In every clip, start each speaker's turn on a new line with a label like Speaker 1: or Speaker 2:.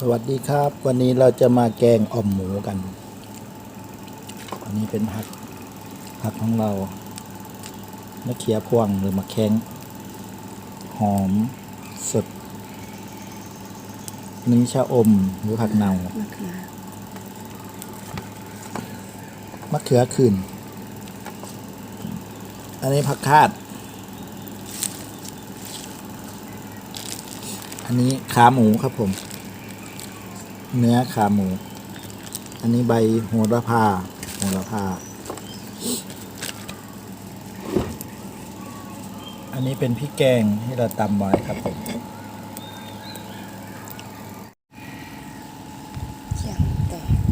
Speaker 1: สวัสดีครับ วันนี้เราจะมาแกงอ่อมหมูกัน อันนี้เป็นผักผักของเรามะเขือพวงหรือมะแข้งหอมสดนี้ชะอมหรือผักเนามะ
Speaker 2: เขือ
Speaker 1: มะเขือขื่นอันนี้ผักคาด อันนี้ขาหมูครับผม เนื้อขาหมู อันนี้ใบโหระพาโหระพา อันนี้เป็นพริกแกงที่เราตำไว้ครับผม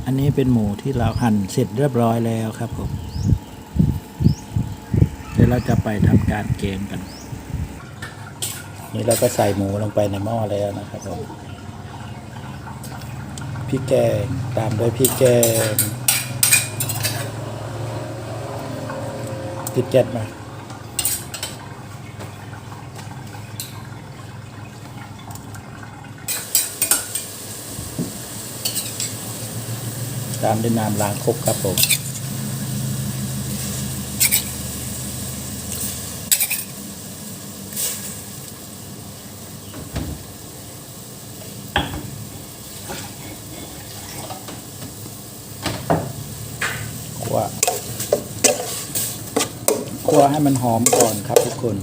Speaker 1: อันนี้เป็นหมูที่เราหั่นเสร็จเรียบร้อยแล้วครับผม เดี๋ยวเราจะไปทำการเกมกัน นี่เราก็ใส่หมูลงไปในหม้อแล้วนะครับผม ริกแกง ตามด้วยพริกแกงติดแก๊สมาตามด้วยน้ำล้างครกครับผม วคั่วให้มันหอมก่อนครับทุกคน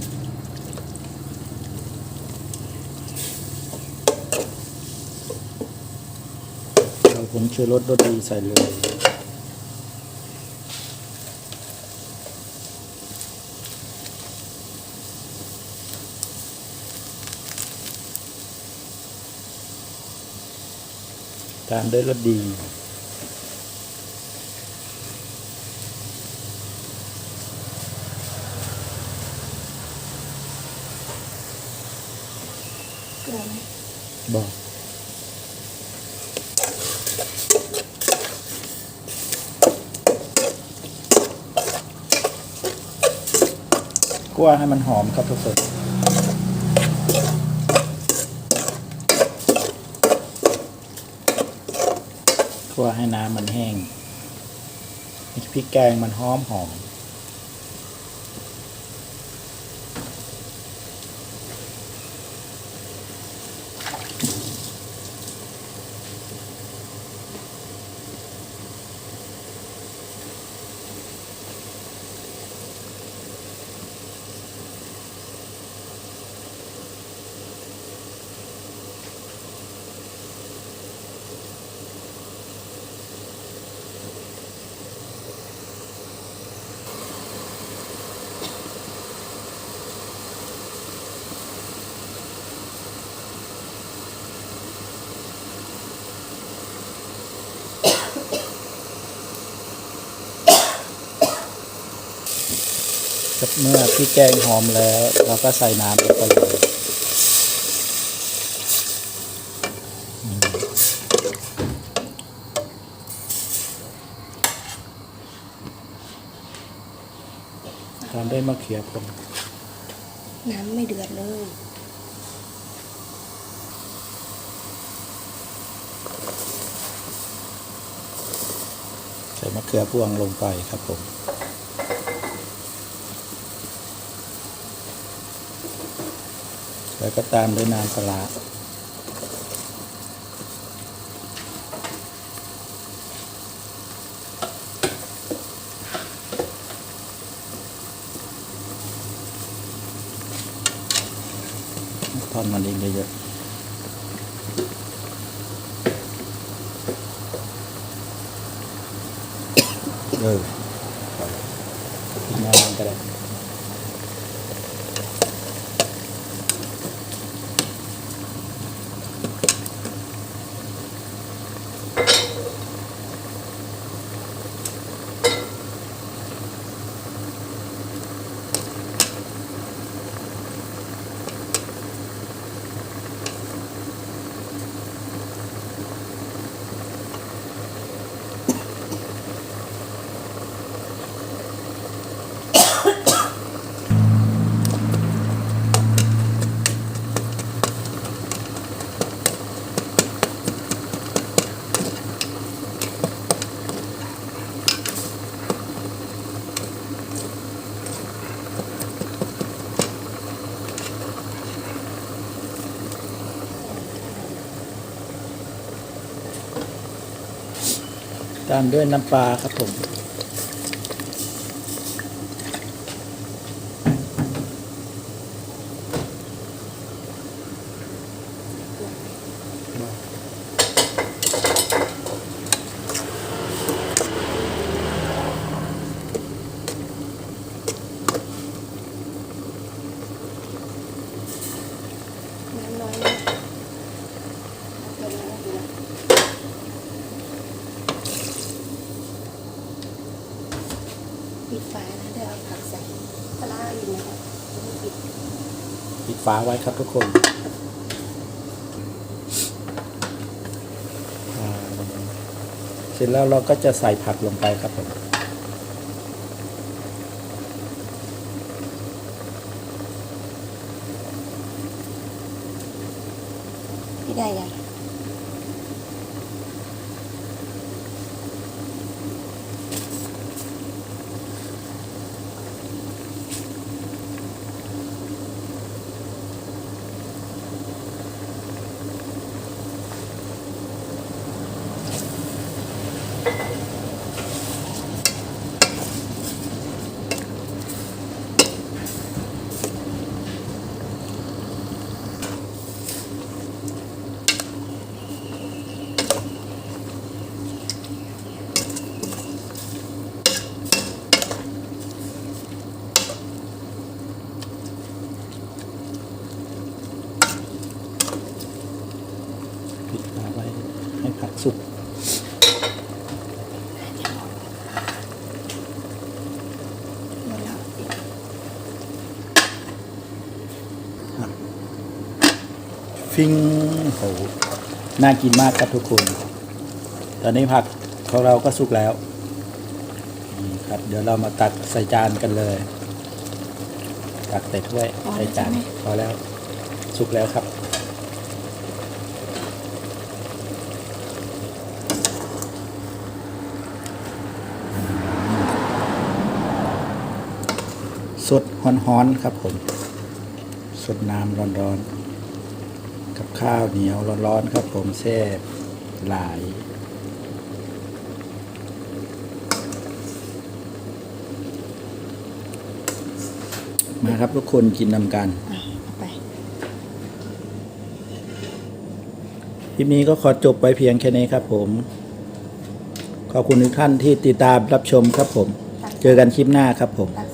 Speaker 1: เราผงชูรสรสดีใส่เลยตามด้วยรสดี
Speaker 2: เกลือไหม
Speaker 1: บอกคั่วให้มันหอมครับทุกคนคั่วให้น้ำมันแห้งพริกแกงมันหอมหอม ครับเมื่อพริกแกงหอมแล้ว เราก็ใส่น้ำลงไปเลยอืมตามด้วยมะเขือพวง
Speaker 2: น้ำไม่เดือดเลย
Speaker 1: ใส่มะเขือพวงลงไปครับผม แล้วก็ตามด้วยน้ำปลาทอดมันเองเยอะเออน้ำมันก็ได้
Speaker 2: เตา
Speaker 1: มด้วยน้ำปลาครับผม
Speaker 2: น้ำน้อยนะเดี๋ยวน้ำดูนะปิดฝานะเดี๋ยวเอาผักใส่ปลาร้าอยู่นะครับยังไม่ปิด
Speaker 1: ปิดฝาไว้ครับทุกคนเสร็จแล้วเราก็จะใส่ผักลงไปครับผม
Speaker 2: พี่ได้ยัง
Speaker 1: ปิดฝาไว้ให้ผัก สุก
Speaker 2: หมดแล้ว
Speaker 1: ฟิงโหน่ากินมากครับทุกคน ตอนนี้ผักของเราก็สุกแล้วนี่ครับ เดี๋ยวเรามาตักใส่จานกันเลย ตักใส่ถ้วยใส่จานพอแล้ว สุกแล้วครับ สดฮ้อนๆครับผม สดน้ำร้อนๆ ข้าวเหนียวร้อนๆครับผมแซ่บหลายมาครับทุกคนกินนำกัน
Speaker 2: อะเอาไป
Speaker 1: คลิปนี้ก็ขอจบไว้เพียงแค่นี้ครับผม ขอบคุณทุกท่านที่ติดตามรับชมครับผม เจอกันคลิปหน้าครับผม
Speaker 2: ตัก